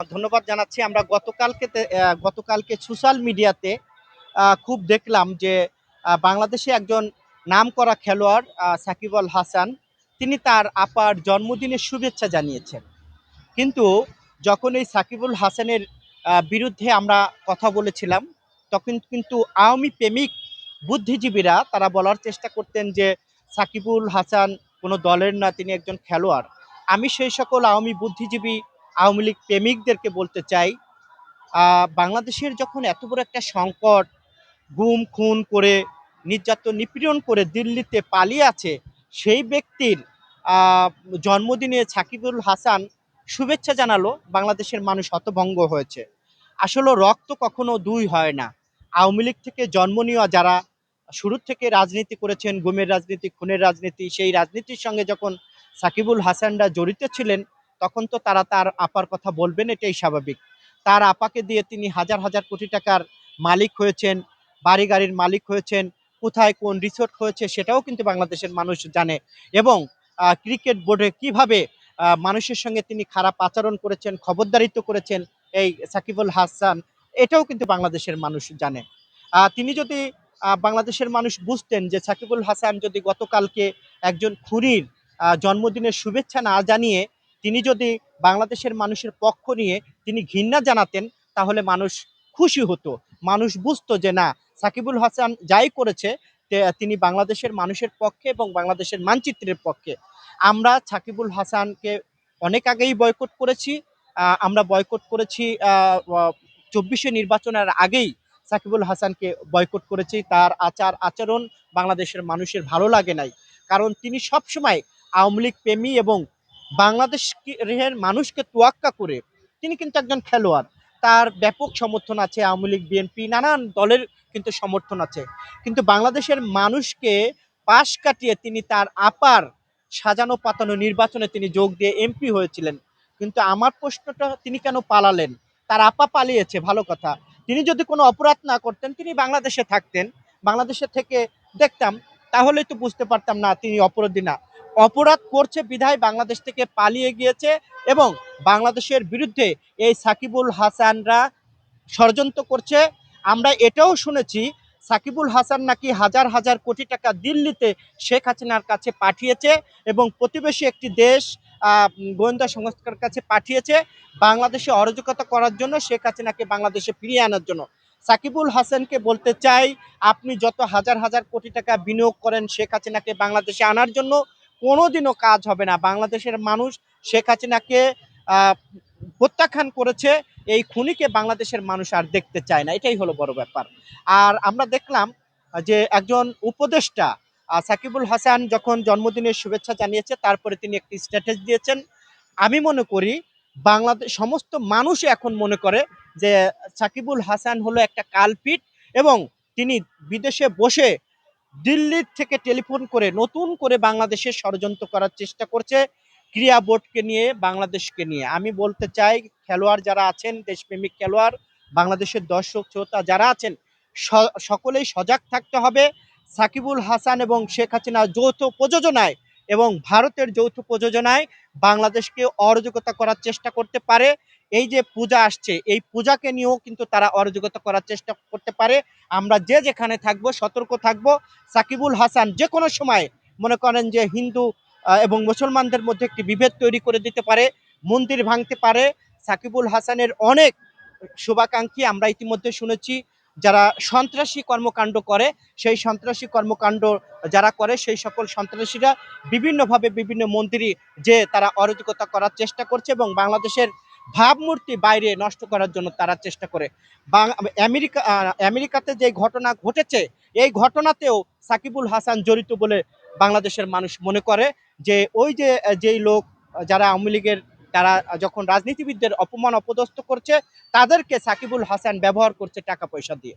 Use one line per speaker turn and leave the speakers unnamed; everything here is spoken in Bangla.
ধন্যবাদ জানাচ্ছি। আমরা গতকালকে গতকালকে সোশ্যাল মিডিয়াতে খুব দেখলাম যে বাংলাদেশে একজন নামকরা খেলোয়াড় আহ, সাকিব আল হাসান তিনি তার আপার জন্মদিনের শুভেচ্ছা জানিয়েছেন। কিন্তু যখন এই সাকিবুল হাসানের বিরুদ্ধে আমরা কথা বলেছিলাম তখন কিন্তু আওয়ামী প্রেমিক বুদ্ধিজীবীরা তারা বলার চেষ্টা করতেন যে সাকিবুল হাসান কোনো দলের না তিনি একজন খেলোয়াড়। আমি সেই সকল আওয়ামী বুদ্ধিজীবী আওয়ামী লীগ প্রেমিকদেরকে বলতে চাই বাংলাদেশের যখন এত বড় একটা সংকট, গুম, খুন করে, নির্যাতন, নিপীড়ন করে দিল্লিতে পালিয়ে আছে, সেই ব্যক্তির জন্মদিনে সাকিবুল হাসান শুভেচ্ছা জানালো, বাংলাদেশের মানুষ হতভঙ্গ হয়েছে। আসলে রক্ত কখনো দুই হয় না। আওয়ামী লীগ থেকে জন্ম নেওয়া যারা, শুরু থেকে রাজনীতি করেছেন, গুমের রাজনীতি, খুনের রাজনীতি, সেই রাজনীতির সঙ্গে যখন সাকিবুল হাসানরা জড়িত ছিলেন তখন তো তারা তার আপার কথা বলবেন, এটাই স্বাভাবিক। তার আপাকে দিয়ে তিনি হাজার হাজার কোটি টাকার মালিক হয়েছেন, বাড়ি গাড়ির মালিক হয়েছেন, কোথায় কোন রিসোর্ট হয়েছে সেটাও কিন্তু বাংলাদেশের মানুষ জানে। এবং ক্রিকেট বোর্ডে কীভাবে মানুষের সঙ্গে তিনি খারাপ আচরণ করেছেন, খবরদারিত্ব করেছেন এই সাকিবুল হাসান, এটাও কিন্তু বাংলাদেশের মানুষ জানে। তিনি যদি বাংলাদেশের মানুষ বুঝতেন যে সাকিবুল হাসান যদি গতকালকে একজন খুনির জন্মদিনের শুভেচ্ছা না জানিয়ে তিনি যদি বাংলাদেশের মানুষের পক্ষ নিয়ে তিনি ঘৃণা জানাতেন, তাহলে মানুষ খুশি হতো। মানুষ বুঝতো যে না, সাকিবুল হাসান যাই করেছে তিনি বাংলাদেশের মানুষের পক্ষে এবং বাংলাদেশের মানচিত্রের পক্ষে। আমরা সাকিবুল হাসানকে অনেক আগেই বয়কট করেছি। আমরা বয়কট করেছি চব্বিশে নির্বাচনের আগেই সাকিবুল হাসানকে বয়কট করেছি। তার আচার আচরণ বাংলাদেশের মানুষের ভালো লাগে নাই। কারণ তিনি সবসময় আওয়ামী লীগ প্রেমী এবং বাংলাদেশের মানুষকে তোয়াক্কা করে তিনি কিন্তু একজন খেলোয়াড়। তার ব্যাপক সমর্থন আছে আওয়ামী লীগ, বিএনপি, নানান দলের কিন্তু সমর্থন আছে। কিন্তু বাংলাদেশের মানুষকে পাশ কাটিয়ে তিনি তার আপার সাজানো পাতানো নির্বাচনে তিনি যোগ দিয়ে এমপি হয়েছিলেন। কিন্তু আমার প্রশ্নটা, তিনি কেন পালালেন? তার আপা পালিয়েছে, ভালো কথা। তিনি যদি কোনো অপরাধ না করতেন, তিনি বাংলাদেশে থাকতেন। বাংলাদেশে থেকে দেখতাম, তাহলেই তো বুঝতে পারতাম না তিনি অপরাধী না। অপরাধ করছে বিধায় বাংলাদেশ থেকে পালিয়ে গিয়েছে এবং বাংলাদেশের বিরুদ্ধে এই সাকিবুল হাসানরা ষড়যন্ত্র করছে। আমরা এটাও শুনেছি, সাকিবুল হাসান নাকি হাজার হাজার কোটি টাকা দিল্লিতে শেখ হাসিনার কাছে পাঠিয়েছে এবং প্রতিবেশী একটি দেশ গোয়েন্দা সংস্থার কাছে পাঠিয়েছে বাংলাদেশে অরাজকতা করার জন্য, শেখ হাসিনাকে বাংলাদেশে ফিরিয়ে আনার জন্য। সাকিবুল হাসানকে বলতে চাই, আপনি যত হাজার হাজার কোটি টাকা বিনিয়োগ করেন শেখ হাসিনাকে বাংলাদেশে আনার জন্য কোনোদিনও কাজ হবে না। বাংলাদেশের মানুষ শেখ হাসিনাকে প্রত্যাখ্যান করেছে, এই খুনিকে বাংলাদেশের মানুষ আর দেখতে চায় না। এটাই হলো বড় ব্যাপার। আর আমরা দেখলাম যে একজন উপদেষ্টা সাকিবুল হাসান যখন জন্মদিনের শুভেচ্ছা জানিয়েছে, তারপরে তিনি একটি স্ট্যাটাস দিয়েছেন। আমি মনে করি বাংলাদেশ সমস্ত মানুষ এখন মনে করে যে সাকিবুল হাসান হলো একটা কালপিট এবং তিনি বিদেশে বসে দিল্লির থেকে টেলিফোন করে নতুন করে বাংলাদেশের ষড়যন্ত্র করার চেষ্টা করছে ক্রিয়া বোর্ডকে নিয়ে, বাংলাদেশকে নিয়ে। আমি বলতে চাই, খেলোয়াড় যারা আছেন, দেশপ্রেমিক খেলোয়াড়, বাংলাদেশের দর্শক, শ্রোতা যারা আছেন সকলেই সজাগ থাকতে হবে। সাকিবুল হাসান এবং শেখ হাসিনা যৌথ প্রযোজনায় এবং ভারতের যৌথ প্রযোজনায় বাংলাদেশকে অরাজকতা করার চেষ্টা করতে পারে। এই যে পূজা আসছে, এই পূজাকে নিয়েও কিন্তু তারা অরাজকতা করার চেষ্টা করতে পারে। আমরা যে যেখানে থাকব, সতর্ক থাকব। সাকিবুল হাসান যে কোনো সময় মনে করেন যে হিন্দু এবং মুসলমানদের মধ্যে একটি বিভেদ তৈরি করে দিতে পারে, মন্দির ভাঙতে পারে। সাকিবুল হাসানের অনেক শুভাকাঙ্ক্ষী আমরা ইতিমধ্যে শুনেছি। যারা সন্ত্রাসী কর্মকাণ্ড করে, সেই সন্ত্রাসী কর্মকাণ্ড যারা করে, সেই সকল সন্ত্রাসীরা বিভিন্নভাবে বিভিন্ন মন্দিরে যে তারা অরাজকতা করার চেষ্টা করছে এবং বাংলাদেশের ভাবমূর্তি বাইরে নষ্ট করার জন্য তারা চেষ্টা করে। আমেরিকা আমেরিকাতে যে ঘটনা ঘটেছে, এই ঘটনাতেও সাকিবুল হাসান জড়িত বলে বাংলাদেশের মানুষ মনে করে যে ওই যে, যেই লোক যারা আওয়ামী লীগের তারা যখন রাজনীতিবিদদের অপমান অপদস্থ করছে তাদেরকে সাকিবুল হাসান ব্যবহার করছে টাকা পয়সা দিয়ে।